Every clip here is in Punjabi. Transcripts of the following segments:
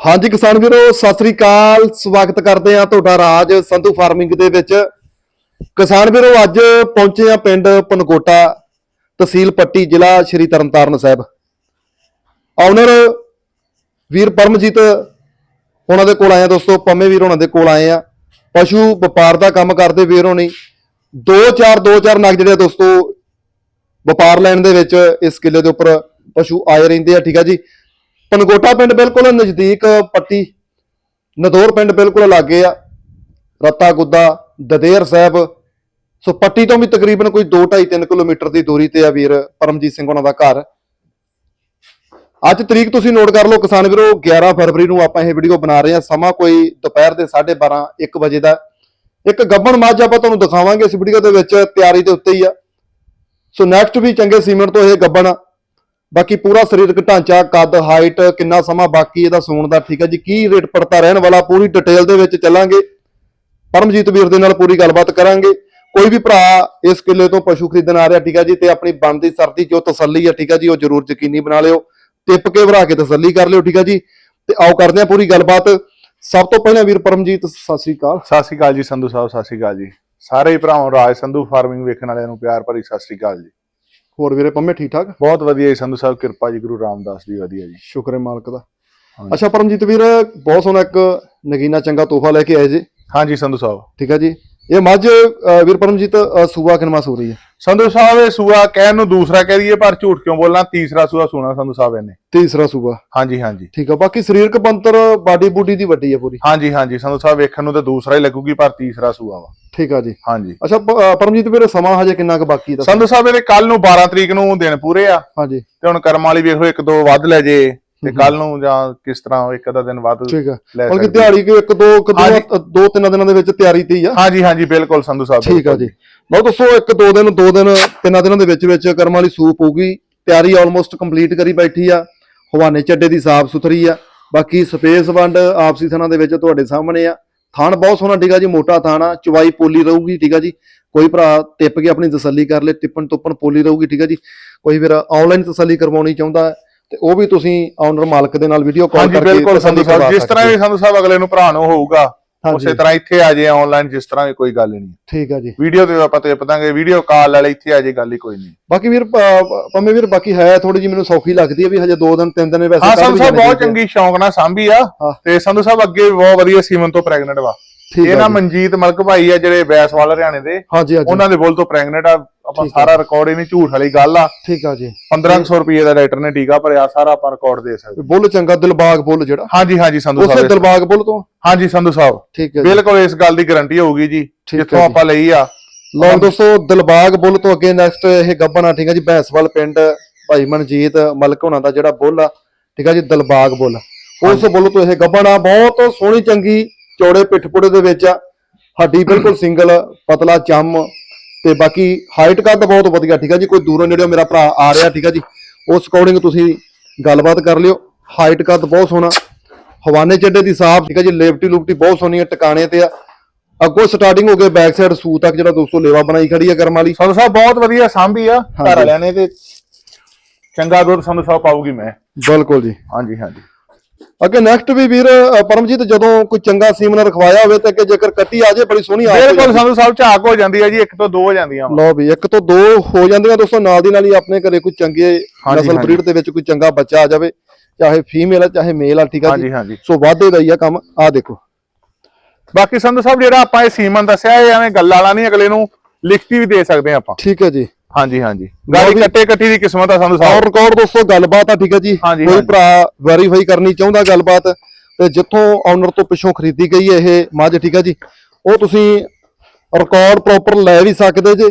ਹਾਂਜੀ ਕਿਸਾਨ ਵੀਰੋ, ਸਤਿ ਸ੍ਰੀ ਅਕਾਲ। ਸਵਾਗਤ ਕਰਦੇ ਆ ਤੁਹਾਡਾ ਰਾਜ ਸੰਧੂ ਫਾਰਮਿੰਗ ਦੇ ਵਿੱਚ। ਕਿਸਾਨ ਵੀਰੋ, ਅੱਜ ਪਹੁੰਚੇ ਆ ਪਿੰਡ ਪਨਕੋਟਾ, ਤਹਿਸੀਲ ਪੱਟੀ, ਜ਼ਿਲ੍ਹਾ ਸ਼੍ਰੀ ਤਰਨਤਾਰਨ ਸਾਹਿਬ। ਆਨਰ ਵੀਰ ਪਰਮਜੀਤ ਉਹਨਾਂ ਦੇ ਕੋਲ ਆਏ ਆ ਦੋਸਤੋ, ਪੰਮੇ ਵੀਰ ਉਹਨਾਂ ਦੇ ਕੋਲ ਆਏ ਆ ਪਸ਼ੂ ਵਪਾਰ ਦਾ ਕੰਮ ਕਰਦੇ ਵੀਰ ਹੋਣੀ। ਦੋ ਚਾਰ ਦੋ ਚਾਰ ਨਗ ਜਿਹੜੇ ਆ ਦੋਸਤੋ, ਵਪਾਰ ਲੈਣ ਦੇ ਵਿੱਚ ਇਸ ਕਿੱਲੇ ਦੇ ਉੱਪਰ ਪਸ਼ੂ ਆਏ ਰਹਿੰਦੇ ਆ, ਠੀਕ ਆ ਜੀ। ਪਨਗੋਟਾ ਪਿੰਡ ਬਿਲਕੁਲ ਨਜ਼ਦੀਕ ਪੱਟੀ, ਨਦੌਰ ਪਿੰਡ ਬਿਲਕੁਲ ਲਾਗੇ ਆ, ਰੱਤਾ ਗੁੱਦਾ, ਦਦੇਰ ਸਾਹਿਬ। ਸੋ ਪੱਟੀ ਤੋਂ ਵੀ ਤਕਰੀਬਨ ਕੋਈ 2.5 3 ਕਿਲੋਮੀਟਰ ਦੀ ਦੂਰੀ ਤੇ ਆ ਵੀਰ ਪਰਮਜੀਤ ਸਿੰਘ ਉਹਨਾਂ ਦਾ ਘਰ। ਅੱਜ ਤਰੀਕ ਤੁਸੀਂ ਨੋਟ ਕਰ ਲਓ ਕਿਸਾਨ ਵੀਰੋ 11 ਫਰਵਰੀ ਨੂੰ ਆਪਾਂ ਇਹ ਵੀਡੀਓ ਬਣਾ ਰਹੇ ਹਾਂ। ਸਮਾਂ ਕੋਈ ਦੁਪਹਿਰ ਦੇ 12:30 1 ਵਜੇ ਦਾ। ਇੱਕ ਗੱਬਣ ਮੱਝ ਆਪਾਂ ਤੁਹਾਨੂੰ ਦਿਖਾਵਾਂਗੇ ਇਸ ਵੀਡੀਓ ਦੇ ਵਿੱਚ, ਤਿਆਰੀ ਦੇ ਉੱਤੇ ਹੀ ਆ। ਸੋ ਨੈਕਸਟ ਵੀ ਚੰਗੇ ਸੀਮੈਂਟ ਤੋਂ ਇਹ ਗੱਬਣ ਬਾਕੀ ਪੂਰਾ ਸਰੀਰਕ ਢਾਂਚਾ, ਕੱਦ ਹਾਈਟ ਕਿੰਨਾ ਸਮਾਂ ਬਾਕੀ ਇਹਦਾ ਸੂਣ ਦਾ ਠੀਕ ਹੈ ਜੀ, ਕੀ ਰੇਟ ਪੜਤਾ ਰਹਿਣ ਵਾਲਾ, ਪੂਰੀ ਡਿਟੇਲ ਦੇ ਵਿੱਚ ਚੱਲਾਂਗੇ। ਪਰਮਜੀਤ ਵੀਰ ਦੇ ਨਾਲ ਪੂਰੀ ਗੱਲਬਾਤ ਕਰਾਂਗੇ। ਕੋਈ ਵੀ ਭਰਾ ਇਸ ਕਿੱਲੇ ਤੋਂ ਪਸ਼ੂ ਖਰੀਦਣ ਆ ਰਿਹਾ, ਠੀਕ ਹੈ ਜੀ, ਤੇ ਆਪਣੀ ਬਣਦੀ ਸਰਦੀ ਜੋ ਤਸੱਲੀ ਹੈ ਠੀਕ ਹੈ ਜੀ, ਉਹ ਜ਼ਰੂਰ ਯਕੀਨੀ ਬਣਾ ਲਿਓ। ਟਿਪ ਕੇ ਭਰਾ ਕੇ ਤਸੱਲੀ ਕਰ ਲਿਓ, ਠੀਕ ਹੈ ਜੀ। ਤੇ ਆਓ ਕਰਦੇ ਹਾਂ ਪੂਰੀ ਗੱਲਬਾਤ। ਸਭ ਤੋਂ ਪਹਿਲਾਂ ਵੀਰ ਪਰਮਜੀਤ, ਸਤਿ ਸ੍ਰੀ ਅਕਾਲ। ਸਤਿ ਸ਼੍ਰੀ ਅਕਾਲ ਜੀ, ਸੰਧੂ ਸਾਹਿਬ, ਸਤਿ ਸ਼੍ਰੀ ਅਕਾਲ ਜੀ। ਸਾਰੇ ਹੀ ਭਰਾਵਾਂ ਰਾਜ ਸੰਧੂ ਫਾਰਮਿੰਗ ਵੇਖਣ ਵਾਲਿਆਂ ਨੂੰ ਪਿਆਰ ਭਰੀ ਸਤਿ ਸ਼੍ਰੀ ਅਕਾਲ ਜੀ। ਹੋਰ ਵੀਰੇ ਪੰਮੇ ਠੀਕ ਠਾਕ? ਬਹੁਤ ਵਧੀਆ ਜੀ ਸੰਧੂ ਸਾਹਿਬ ਕਿਰਪਾ ਜੀ ਗੁਰੂ ਰਾਮਦਾਸ ਦੀ ਵਧੀਆ ਜੀ। ਸ਼ੁਕਰ ਹੈ ਮਾਲਕ ਦਾ। ਅੱਛਾ ਪਰਮਜੀਤ ਵੀਰ ਬਹੁਤ ਸੋਹਣਾ ਇੱਕ ਨਗੀਨਾ ਚੰਗਾ ਤੋਹਫਾ ਲੈ ਕੇ ਆਏ ਜੀ। ਹਾਂਜੀ ਸੰਧੂ ਸਾਹਿਬ। ਠੀਕ ਹੈ ਜੀ। ਇਹ ਮੱਝ ਵੀਰ ਪਰਮਜੀਤ ਸੂਆ ਕਿਨਮਾ ਸੂ ਰਹੀ ਹੈ? ਸੰਧੂ ਸਾਹਿਬ ਇਹ ਸੂਆ ਕਹਿਣ ਨੂੰ ਦੂਸਰਾ ਕਹਿ ਦਈਏ ਪਰ ਝੂਠ ਕਿਉਂ ਬੋਲਣਾ? ਤੀਸਰਾ ਸੂਆ ਸੁਣਾ ਸੰਧੂ ਸਾਹਿਬ ਇਹਨੇ। ਤੀਸਰਾ ਸੂਆ। ਹਾਂਜੀ ਹਾਂਜੀ। ਠੀਕ ਆ ਬਾਕੀ ਸਰੀਰਕ ਬੰਤਰ ਬਾਡੀ ਬੂਡੀ ਦੀ ਵੱਡੀ ਹੈ ਪੂਰੀ। ਹਾਂਜੀ ਹਾਂਜੀ ਸੰਧੂ ਸਾਹਿਬ ਵੇਖਣ ਨੂੰ ਤਾਂ ਦੂਸਰਾ ਹੀ ਲੱਗੂਗੀ ਪਰ ਤੀਸਰਾ ਸੂਆ ਵਾ। ਠੀਕ ਆ ਜੀ। ਹਾਂਜੀ। ਅੱਛਾ ਪਰਮਜੀਤ ਵੀਰ ਸਮਾਂ ਹਜੇ ਕਿੰਨਾ ਕੁ ਬਾਕੀ ਦਾ ਸੰਧੂ ਸਾਹਿਬ ਇਹਦੇ ਕੱਲ ਨੂੰ 12 ਤਰੀਕ ਨੂੰ ਦਿਨ ਪੂਰੇ ਆ। ਹਾਂਜੀ। ਤੇ ਹੁਣ ਕਰਮ ਵਾਲੀ ਵੇਖ ਇੱਕ ਦੋ ਵੱਧ ਲੈ ਜੇ। ਤੇ ਕੱਲ ਨੂੰ ਜਾਂ ਕਿਸ ਤਰ੍ਹਾਂ ਇੱਕ ਅੱਧਾ ਦਿਨ ਵੱਧ ਠੀਕ ਆ। ਬਲਕਿ ਸਕਦੇ। ਦਿਹਾੜੀ ਕਿ ਇੱਕ ਦੋ ਇੱਕ ਦੋ ਤਿੰਨ ਦਿਨਾਂ ਦੇ ਵਿੱਚ ਤਿਆਰੀ ਤੇ ਹੀ ਆ। ਹਾਂਜੀ ਹਾਂਜੀ ਬਿਲਕੁਲ ਸੰਧੂ ਸਾਹਿਬ ਠੀਕ ਆ ਜੀ। ਲਓ ਦੱਸੋ ਇੱਕ ਦੋ ਦਿਨ ਦੋ ਦਿਨ ਤਿੰਨਾਂ ਦਿਨਾਂ ਦੇ ਵਿੱਚ ਵਿੱਚ ਕਰਮ ਵਾਲੀ ਸੂਪ ਹੋਊਗੀ। ਤਿਆਰੀ ਆਲਮੋਸਟ ਕੰਪਲੀਟ ਕਰੀ ਬੈਠੀ ਆ। ਹਵਾਨੇ ਚੱਡੇ ਦੀ ਸਾਫ਼ ਸੁਥਰੀ ਆ। ਬਾਕੀ ਸਪੇਸ ਵੰਡ ਆਪਸੀ ਥਾਣਾ ਦੇ ਵਿੱਚ ਤੁਹਾਡੇ ਸਾਹਮਣੇ ਆ। ਥਾਣ ਬਹੁਤ ਸੋਹਣਾ ਠੀਕ ਆ ਜੀ ਮੋਟਾ ਥਾਣ ਆ। ਚਵਾਈ ਪੋਲੀ ਰਹੂਗੀ ਠੀਕ ਆ ਜੀ। ਕੋਈ ਭਰਾ ਟਿੱਪ ਕੇ ਆਪਣੀ ਤਸੱਲੀ ਕਰ ਲੇ ਟਿੱਪਣ ਟੁੱਪਣ ਪੋਲੀ ਰਹੂਗੀ ਠੀਕ ਆ ਜੀ। ਕੋਈ ਵੀਰ ਆਨਲਾਈਨ ਤਸੱਲੀ ਕਰਵਾਉਣੀ ਚਾਹੁੰਦਾ ਤੇ ਉਹ ਵੀ ਤੁਸੀਂ ਓਨਰ ਮਾਲਕ ਦੇ ਨਾਲ ਵੀਡੀਓ ਕਾਲ ਹਾਂਜੀ ਕਰਕੇ ਬਿਲਕੁਲ ਸੰਧੂ ਸਾਹਿਬ ਜਿਸ ਤਰ੍ਹਾਂ ਵੀ ਸੰਧੂ ਸਾਹਿਬ ਅਗਲੇ ਨੂੰ ਭਰਾ ਨੂੰ ਹੋਊਗਾ। ਉਸੇ ਤਰ੍ਹਾਂ ਇੱਥੇ ਆ ਜੇ ਆਨਲਾਈਨ ਜਿਸ ਤਰ੍ਹਾਂ ਵੀ ਕੋਈ ਗੱਲ ਨਹੀਂ ਠੀਕ ਆ ਜੀ ਵੀਡੀਓ ਤੇ ਆਪਾਂ ਤੇ ਪਤਾਂਗੇ ਵੀਡੀਓ ਕਾਲ ਵਾਲੇ ਇੱਥੇ ਆ ਜੇ ਗੱਲ ਹੀ ਕੋਈ ਨਹੀਂ ਬਾਕੀ ਵੀਰ ਪੰਮੇ ਵੀਰ ਬਾਕੀ ਹੈ ਥੋੜੀ ਜਿਹੀ ਮੈਨੂੰ ਸੌਖੀ ਲੱਗਦੀ ਹੈ ਵੀ ਹਜੇ 2 ਦਿਨ 3 ਦਿਨ ਵੈਸੇ ਹਾਂ ਸੰਧੂ ਸਾਹਿਬ ਬਹੁਤ। ਚੰਗੀ ਸ਼ੌਂਕ ਨਾਲ ਸਾਂਭੀ ਆ। ਤੇ ਸੰਧੂ ਸਾਹਿਬ ਅੱਗੇ ਬਹੁਤ ਵਧੀਆ ਸੀਮਨ ਤੋਂ ਪ੍ਰੈਗਨੈਂਟ ਵਾ ਇਹ ਨਾ ਜੀ। ਮਨਜੀਤ ਮਲਕ ਭਾਈ ਆ ਜਿਹੜੇ ਬੈਸਵਾਲ ਹਰਿਆਣੇ ਦੇ ਉਹਨਾਂ ਦੇ ਬੋਲ ਤੋਂ ਪ੍ਰੈਗਨੈਂਟ ਆ ਆਪਾਂ ਆ। ਸਾਰਾ ਰਿਕਾਰਡ ਹੀ ਨਹੀਂ ਝੂਠ ਵਾਲੀ ਗੱਲ ਆ। ਠੀਕ ਆ ਜੀ। 1500 ਰੁਪਏ ਦਾ ਡਾਕਟਰ ਨੇ ਟੀਕਾ ਭਰਿਆ ਸਾਰਾ ਆਪਾਂ ਰਿਕਾਰਡ ਦੇ ਸਕਦੇ। ਬੁੱਲ ਚੰਗਾ ਦਿਲਬਾਗ ਬੁੱਲ ਜਿਹੜਾ। ਹਾਂਜੀ ਹਾਂਜੀ ਸੰਧੂ ਉਸੇ ਸਾਹਿਬ ਦਿਲਬਾਗ ਬੁੱਲ ਤੋਂ? ਹਾਂਜੀ ਸੰਧੂ ਸਾਹਿਬ। ਠੀਕ ਹੈ ਬਿਲਕੁਲ ਇਸ ਗੱਲ ਦੀ ਗਾਰੰਟੀ ਹੋਊਗੀ ਜੀ ਜਿੱਥੋਂ। ਆਪਾਂ ਲਈ ਆ। ਲਓ ਦੋਸਤੋ ਦਿਲਬਾਗ ਬੁੱਲ ਤੋਂ ਅੱਗੇ ਨੈਕਸਟ ਇਹ ਗੱਬਨ ਆ ਠੀਕ ਹੈ ਜੀ ਭੈਂਸਵਾਲ ਪਿੰਡ ਭਾਈ ਮਨਜੀਤ ਮਲਕ ਹੋਣਾ ਦਾ ਜਿਹੜਾ ਬੁੱਲ ਆ ਠੀਕ ਹੈ ਜੀ ਦਿਲਬਾਗ ਬੁੱਲ। ਉਸ ਬੁੱਲ ਤੋਂ ਇਹ ਗੱਬਨ ਆ ਬਹੁਤ ਸੋਹਣੀ ਚੰਗੀ ਚੌੜੇ ਪਿੱਠਪੁੜੇ ਦੇ ਵਿੱਚ ਆ। ਹੱਡੀ ਬਿਲਕੁਲ ਸਿੰਗਲ ਪਤਲਾ ਚੰਮ ਤੇ ਬਾਕੀ ਹਾਈਟ ਕੱਦ ਬਹੁਤ ਵਧੀਆ ਠੀਕ ਹੈ ਜੀ? ਕੋਈ ਦੂਰੋਂ ਨੇੜਿਓਂ ਮੇਰਾ ਭਰਾ ਆ ਰਿਹਾ ਠੀਕ ਹੈ ਜੀ? ਉਸ ਅਕੋਰਡਿੰਗ ਤੁਸੀਂ ਗੱਲਬਾਤ ਕਰ ਲਿਓ। ਹਾਈਟ ਕੱਦ ਬਹੁਤ ਸੋਹਣਾ। ਹਵਾਨੇ ਚੱਡੇ ਦੀ ਸਾਫ਼ ਠੀਕ ਹੈ ਜੀ? ਲੇਫਟੀ ਲੁਫਟੀ ਬਹੁਤ ਸੋਹਣੀ ਹੈ ਟਿਕਾਣੇ ਤੇ ਆ। ਅੱਗੋਂ ਸਟਾਰਟਿੰਗ ਹੋ ਕੇ ਬੈਕ ਸਾਈਡ ਸੂ ਤੱਕ ਜਿਹੜਾ ਦੋਸਤੋ ਲੇਵਾ ਬਣਾਈ ਖੜੀ ਹੈ ਕਰਮ ਵਾਲੀ। ਸੰਧੂ ਸਾਹਿਬ ਬਹੁਤ ਵਧੀਆ ਸਾਂਭੀ ਆ। ਘਰ। ਵਾਲਿਆਂ ਨੇ ਤੇ ਚੰਗਾ ਦੁੱਧ ਸੰਧੂ ਸਾਹਿਬ ਪਾਊਗੀ ਮੈਂ। ਬਿਲਕੁਲ ਜੀ। ਹਾਂਜੀ ਹਾਂਜੀ। ਅੱਗੇ ਨੈਕਸਟ ਵੀ ਵੀਰ ਪਰਮਜੀਤ ਜਦੋਂ ਕੋਈ ਚੰਗਾ ਸੀਮਨ ਰਖਵਾਇਆ ਹੋਵੇ ਤਾਂ ਅੱਗੇ ਜੇਕਰ ਕੱਟੀ ਆ ਜੇ ਬੜੀ ਸੋਹਣੀ ਆ ਬਿਲਕੁਲ ਸੰਧੂ ਸਾਹਿਬ ਝਾਕ ਹੋ ਜਾਂਦੀ ਹੈ ਜੀ ਇੱਕ ਤੋਂ ਦੋ ਹੋ ਜਾਂਦੀਆਂ। ਲਓ ਵੀ ਇੱਕ ਤੋਂ ਦੋ ਹੋ ਜਾਂਦੀਆਂ ਦੋਸਤੋ ਨਾਲ ਦੀ ਨਾਲ ਹੀ ਆਪਣੇ ਘਰੇ ਕੋਈ ਚੰਗੇ ਨਸਲ। ਬਰੀਡ ਦੇ ਵਿੱਚ ਕੋਈ ਚੰਗਾ ਬੱਚਾ ਆ ਜਾਵੇ ਚਾਹੇ ਫੀਮੇਲ ਆ ਚਾਹੇ ਮੇਲ ਆ ਠੀਕ ਆ ਜੀ? ਸੋ ਵਾਧੇ ਦਾ ਹੀ ਆ ਕੰਮ ਆ ਦੇਖੋ। ਬਾਕੀ ਸੰਧੂ ਸਾਹਿਬ ਜਿਹੜਾ ਆਪਾਂ ਇਹ ਸੀਮਨ ਦੱਸਿਆ ਇਹ ਐਵੇਂ ਗੱਲ ਵਾਲਾ ਨਹੀਂ ਅਗਲੇ ਨੂੰ ਲਿਖਤੀ ਵੀ ਦੇ ਸਕਦੇ ਹਾਂ ਆਪਾਂ। ਠੀਕ ਹੈ ਜੀ। ਹਾਂਜੀ ਹਾਂਜੀ। ਗਾੜੀ ਕੱਟੇ ਕੱਟੀ ਦੀ ਕਿਸਮਤ ਆ ਸੰਧੂ ਔਰ ਰਿਕਾਰਡ ਦੋਸਤੋ ਗੱਲਬਾਤ ਆ ਠੀਕ ਹੈ ਜੀ। ਹਾਂਜੀ, ਕੋਈ ਹਾਂਜੀ। ਭਰਾ ਵੈਰੀਫਾਈ ਕਰਨੀ ਚਾਹੁੰਦਾ ਗੱਲਬਾਤ ਤੇ ਜਿੱਥੋਂ ਓਨਰ ਤੋਂ ਪਿੱਛੋਂ ਖਰੀਦੀ ਗਈ ਹੈ ਇਹ ਮੱਝ ਠੀਕ ਹੈ ਜੀ। ਉਹ ਤੁਸੀਂ ਰਿਕਾਰਡ ਪ੍ਰੋਪਰ ਲੈ ਵੀ ਸਕਦੇ ਜੇ।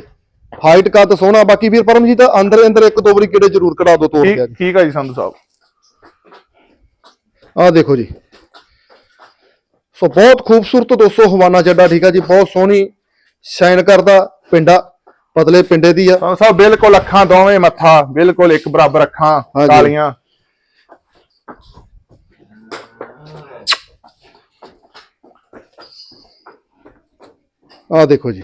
ਹਾਈਟ ਕੱਦ ਸੋਹਣਾ ਬਾਕੀ ਵੀਰ ਪਰਮਜੀਤ ਅੰਦਰ ਅੰਦਰ ਇੱਕ ਦੋ ਵਾਰੀ ਕਿਹੜੇ ਜ਼ਰੂਰ ਕਢਾ ਦੋ ਤੋੜ ਕੇ ਠੀਕ ਠੀਕ ਆ ਜੀ ਸੰਧੂ ਸਾਹਿਬ। ਆਹ ਦੇਖੋ ਜੀ। ਸੋ ਬਹੁਤ ਖੂਬਸੂਰਤ ਦੋਸਤੋ ਹਵਾਨਾ ਚੱਡਾ ਠੀਕ ਹੈ ਜੀ। ਬਹੁਤ ਸੋਹਣੀ ਸ਼ਾਈਨ ਕਰਦਾ ਪਿੰਡਾ। ਪਤਲੇ ਪਿੰਡੇ ਦੀ ਆ। ਸਾਹਿਬ ਬਿਲਕੁਲ ਅੱਖਾਂ ਦੋਵੇਂ ਮੱਥਾ ਬਿਲਕੁਲ ਇੱਕ ਬਰਾਬਰ ਅੱਖਾਂ। ਕਾਲੀਆਂ। ਆਹ ਦੇਖੋ ਜੀ।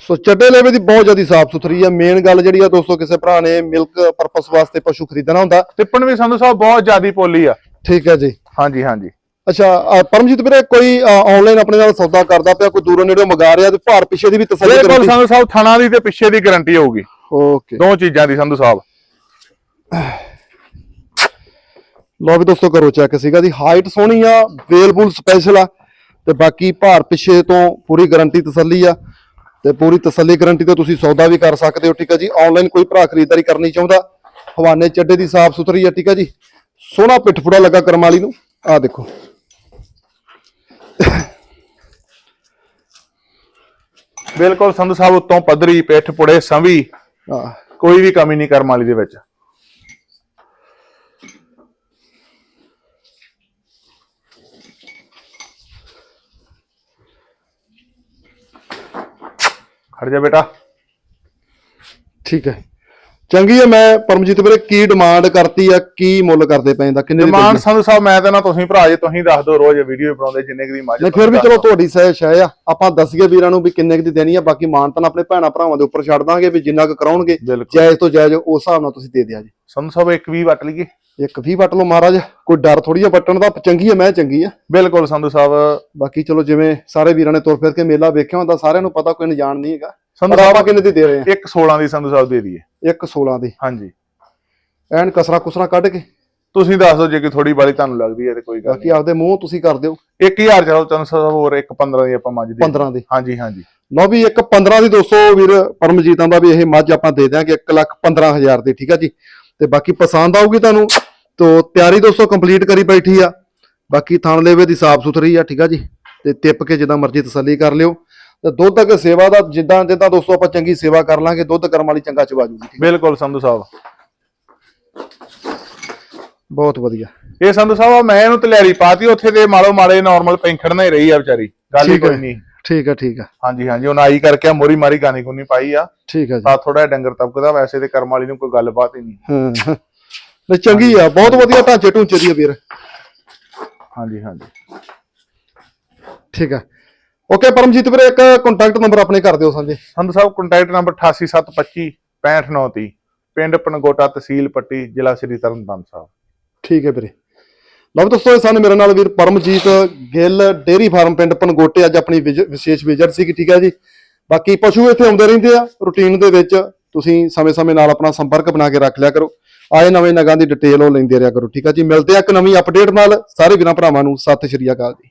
ਸੋ ਚੱਡੇ ਲੇਵੇ ਦੀ ਬਹੁਤ ਜ਼ਿਆਦਾ ਸਾਫ਼ ਸੁਥਰੀ ਆ। ਮੇਨ ਗੱਲ ਜਿਹੜੀ ਆ ਦੋਸਤੋ ਕਿਸੇ ਭਰਾ ਨੇ ਮਿਲਕ ਪਰਪਸ ਵਾਸਤੇ ਪਸ਼ੂ ਖਰੀਦਣਾ ਹੁੰਦਾ। ਟਿੱਪਣ ਵੀ ਸੰਧੂ ਸਾਹਿਬ ਬਹੁਤ ਜ਼ਿਆਦੀ ਪੋਲੀ ਆ। ਠੀਕ ਹੈ ਜੀ। ਹਾਂਜੀ ਹਾਂਜੀ। ਅੱਛਾ ਪਰਮਜੀਤ ਵੀਰੇ ਕੋਈ ਆਨਲਾਈਨ ਆਪਣੇ ਨਾਲ ਸੌਦਾ ਕਰਦਾ ਪਿਆ ਕੋਈ ਦੂਰੋਂ ਨੇੜੋਂ ਮੰਗਾ ਰਿਹਾ ਤੇ ਭਾਰ ਪਿੱਛੇ ਦੀ ਵੀ ਤਸੱਲੀ ਬਿਲਕੁਲ ਕਰੋ ਸੰਧੂ ਸਾਹਿਬ ਥਣਾ ਦੀ ਤੇ ਪਿੱਛੇ ਦੀ ਗਾਰੰਟੀ ਹੋਊਗੀ। ਓਕੇ ਦੋ ਚੀਜ਼ਾਂ ਦੀ ਸੰਧੂ ਸਾਹਿਬ। ਲੋ ਵੀ ਦੋਸਤੋ ਕਰੋ ਚੈੱਕ ਸੀਗਾ ਦੀ ਹਾਈਟ ਸੋਹਣੀ ਆ ਵੇਲਬੁਲ ਸਪੈਸ਼ਲ ਆ ਤੇ ਬਾਕੀ ਭਾਰ ਪਿੱਛੇ ਤੋਂ ਪੂਰੀ ਗਾਰੰਟੀ ਤਸੱਲੀ ਆ। ਤੇ ਪੂਰੀ ਤਸੱਲੀ ਗਾਰੰਟੀ ਤੇ ਤੁਸੀਂ ਸੌਦਾ ਵੀ ਕਰ ਸਕਦੇ ਹੋ ਠੀਕ ਆ ਜੀ। ਆਨਲਾਈਨ ਕੋਈ ਭਰਾ ਖਰੀਦਦਾਰੀ ਕਰਨੀ ਚਾਹੁੰਦਾ ਹਵਾਨੇ ਚੱਡੇ ਦੀ ਸਾਫ਼ ਸੁਥਰੀ ਆ ਠੀਕ ਆ ਜੀ। ਸੋਹਣਾ ਪਿੱਠਪੁੜਾ ਲੱਗਾ ਕਰਮ ਵਾਲੀ ਨੂੰ। ਆ ਦੇਖੋ। ਬਿਲਕੁਲ ਸੰਧੂ ਸਾਹਿਬ ਉੱਤੋਂ ਪੱਧਰੀ ਪਿੱਠ ਪੁੜੇ ਸੰਵੀ। ਕੋਈ ਵੀ ਕਮੀ ਨਹੀਂ ਕਰਮ ਵਾਲੀ ਦੇ ਵਿੱਚ। ਖੜ ਜਾ ਬੇਟਾ। ਠੀਕ ਹੈ। ਚੰਗੀ ਆ ਮੈਂ ਪਰਮਜੀਤ ਵੀਰੇ ਕੀ ਡਿਮਾਂਡ ਕਰਤੀ ਆ ਕੀ ਮੁੱਲ ਕਰਦੇ ਪਏ ਦਾ ਕਿੰਨੇ ਦੀ ਡਿਮਾਂਡ ਸੰਧੂ ਸਾਹਿਬ ਮੈਂ ਤਾਂ ਨਾ ਤੁਸੀਂ ਭਰਾ ਜੇ ਤੁਸੀਂ ਦੱਸ ਦਿਓ ਰੋਜ਼ ਵੀਡੀਓ ਬਣਾਉਂਦੇ ਜਿੰਨੇ ਕੁ ਦੀ ਮੱਝ ਨਹੀਂ ਫਿਰ ਵੀ ਚਲੋ ਤੁਹਾਡੀ ਸਹਿ ਸ਼ੈ ਆ ਆਪਾਂ ਦੱਸੀਏ ਵੀਰਾਂ ਨੂੰ ਵੀ ਕਿੰਨੇ ਕੁ ਦੀ ਦੇਣੀ ਆ ਬਾਕੀ ਮਾਨਤਨ ਆਪਣੇ ਭੈਣਾ ਭਰਾਵਾਂ ਦੇ ਉੱਪਰ ਛੱਡ ਦਾਂਗੇ ਵੀ ਜਿੰਨਾ ਕੁ ਕਰਾਉਣਗੇ ਜਾਇਜ਼ ਤੋਂ ਜਾਇਜ਼ ਉਸ ਹਿਸਾਬ ਨਾਲ ਤੁਸੀਂ ਦੇ ਦਿਆ ਜੀ। ਸੰਧੂ ਸਾਹਿਬ ਇੱਕ ਵੀ ਵਟ ਲਈਏ। ਇੱਕ ਵੀ ਵੱਟ ਲਓ ਮਹਾਰਾਜ ਕੋਈ ਡਰ ਥੋੜੀ ਆ ਵੱਟਣ ਦਾ ਚੰਗੀ ਆ ਮੈਂ ਚੰਗੀ ਆ। ਬਿਲਕੁਲ ਸੰਧੂ ਸਾਹਿਬ। ਬਾਕੀ ਚਲੋ ਜਿਵੇਂ ਸਾਰੇ ਵੀਰਾਂ ਨੇ ਤੁਰ ਫਿਰ ਕੇ ਮੇਲਾ ਵੇਖਿਆ ਹੁੰਦਾ ਸਾਰਿਆਂ ਨੂੰ ਪਤਾ ਕੋਈ ਅਣਜਾਣ ਨਹੀਂ ਹੈਗਾ। ਸੰਧੂ ਪਰ ਆਪਾਂ ਸਾਹਿਬ ਕਿੰਨੇ ਦੀ ਦੇ ਰਹੇ ਇੱਕ 16 ਦੀ ਸੰਧੂ ਸਾਹਿਬ ਦੇ ਦਈਏ। ਆ ਇੱਕ 16 ਦੀ। ਹਾਂਜੀ। ਐਨ ਕਸਰਾ ਕੁਸਰਾ ਕੱਢ ਕੇ? ਤੁਸੀਂ ਦੱਸ ਦਿਓ ਜੇ ਕਿ ਥੋੜੀ ਬਾਲੀ ਤੁਹਾਨੂੰ ਲੱਗਦੀ ਹੈ ਤੇ ਕੋਈ ਗੱਲ ਬਾਕੀ ਆਪਦੇ ਮੂੰਹ ਤੁਸੀਂ ਕਰ ਦਿਓ। ਨਹੀਂ 1000 ਚਲੋ ਤੁਹਾਨੂੰ ਸਾਹਿਬ ਹੋਰ ਇੱਕ 15 ਦੀ ਆਪਾਂ ਮੱਝ ਦੇ 15 ਦੀ। ਹਾਂਜੀ ਹਾਂਜੀ। ਲਓ ਵੀ ਇੱਕ 15 ਦੀ ਦੋਸਤੋ ਵੀਰ ਪਰਮਜੀਤਾਂ ਦਾ ਵੀ ਇਹ ਮੱਝ ਆਪਾਂ ਦੇ ਦਿਆਂਗੇ 1 ਲੱਖ 15000 ਦੀ ਠੀਕ ਆ ਜੀ? ਤੇ ਬਾਕੀ ਪਸੰਦ ਆਊਗੀ ਤੁਹਾਨੂੰ ਤੋ ਤਿਆਰੀ ਦੋਸਤੋ ਕੰਪਲੀਟ ਕਰੀ ਬੈਠੀ ਆ। ਬਾਕੀ ਥਣ ਲੇਵੇ ਦੀ ਸਾਫ਼ ਸੁਥਰੀ ਆ ਠੀਕ ਆ ਜੀ? ਤੇ ਟਿੱਪ ਕੇ ਜਿੱਦਾਂ ਮਰਜ਼ੀ ਤਸੱਲੀ ਕਰ ਲਿਓ। ਤੇ ਦੁੱਧ ਤੱਕ ਸੇਵਾ ਦਾ ਜਿੱਦਾਂ ਜਿੱਦਾਂ ਦੋਸਤੋ ਆਪਾਂ ਚੰਗੀ ਸੇਵਾ ਕਰ ਲਾਂਗੇ ਦੁੱਧ ਕਰਮ ਵਾਲੀ ਚੰਗਾ ਚਵਾ ਜੂਗੀ ਬਿਲਕੁਲ ਸੰਧੂ ਸਾਹਿਬ। ਬਹੁਤ ਵਧੀਆ। ਇਹ ਸੰਧੂ ਸਾਹਿਬ ਮੈਂ ਇਹਨੂੰ ਤਲਿਆਰੀ ਪਾਤੀ ਉੱਥੇ ਦੇ ਮਾਲੋ ਮਾਲੇ ਨਾਰਮਲ ਪੈਂਖੜਨਾ ਹੀ ਰਹੀ ਆ ਵਿਚਾਰੀ ਗੱਲ ਹੀ। ਕੋਈ ਨਹੀਂ। ਠੀਕ ਆ ਠੀਕ ਆ ਹਾਂਜੀ ਹਾਂਜੀ ਉਹਨਾਂ ਆਈ ਕਰਕੇ ਮੋਰੀ ਮਾਰੀ ਗਾਣੀ ਗੁਨੀ ਪਾਈ ਆ। ਠੀਕ ਆ ਜੀ। ਤਾਂ ਥੋੜਾ ਡੰਗਰ ਤਬਕਦਾ ਵੈਸੇ ਤੇ ਕਰਮ ਵਾਲੀ ਨੂੰ ਕੋਈ ਗੱਲਬਾਤ ਹੀ ਨਹੀਂ। ਹਾਂ ਨਹੀਂ ਚੰਗੀ ਆ ਬਹੁਤ ਵਧੀਆ ਢਾਂਚੇ ਢੂੰਚੇ ਦੀ ਆ ਵੀਰ। ਹਾਂਜੀ ਹਾਂਜੀ। ਠੀਕ ਆ ਓਕੇ ਪਰਮਜੀਤ ਵੀਰੇ ਇੱਕ ਕੰਟੈਕਟ ਨੰਬਰ ਆਪਣੇ ਕਰ ਦਿਓ ਸਾਂਝੇ। ਸੰਧੂ ਸਾਹਿਬ ਕੰਟੈਕਟ ਨੰਬਰ 8875 65930 ਪਿੰਡ ਪਨਗੋਟਾ ਤਹਿਸੀਲ ਪੱਟੀ ਜ਼ਿਲ੍ਹਾ ਸ੍ਰੀ ਤਰਨਤਾਰਨ ਸਾਹਿਬ। ਠੀਕ ਹੈ ਵੀਰੇ। ਲਓ ਦੋਸਤੋ ਇਹ ਸਨ ਮੇਰੇ ਨਾਲ ਵੀਰ ਪਰਮਜੀਤ ਗਿੱਲ ਡੇਰੀ ਫਾਰਮ ਪਿੰਡ ਪਨਗੋਟੇ ਅੱਜ ਆਪਣੀ ਵਿਸ਼ੇਸ਼ ਵਿਜ਼ਿਟ ਸੀ ਠੀਕ ਹੈ ਜੀ। ਬਾਕੀ ਪਸ਼ੂ ਇੱਥੇ ਆਉਂਦੇ ਰਹਿੰਦੇ ਆ ਰੂਟੀਨ ਦੇ ਵਿੱਚ ਤੁਸੀਂ ਸਮੇਂ-ਸਮੇਂ ਨਾਲ ਆਪਣਾ ਸੰਪਰਕ ਬਣਾ ਕੇ ਰੱਖ ਲਿਆ ਕਰੋ। ਆਏ ਨਵੇਂ ਨਗਾਂ ਦੀ ਡਿਟੇਲ ਉਹ ਲੈਂਦੇ ਰਿਹਾ ਕਰੋ ਠੀਕ ਹੈ ਜੀ। ਮਿਲਦੇ ਆ ਇੱਕ ਨਵੀਂ ਅਪਡੇਟ ਨਾਲ। ਸਾਰੇ ਵੀਰਾਂ ਭਰਾਵਾਂ ਨੂੰ ਸਤਿ ਸ਼੍ਰੀ ਅਕਾਲ ਜੀ।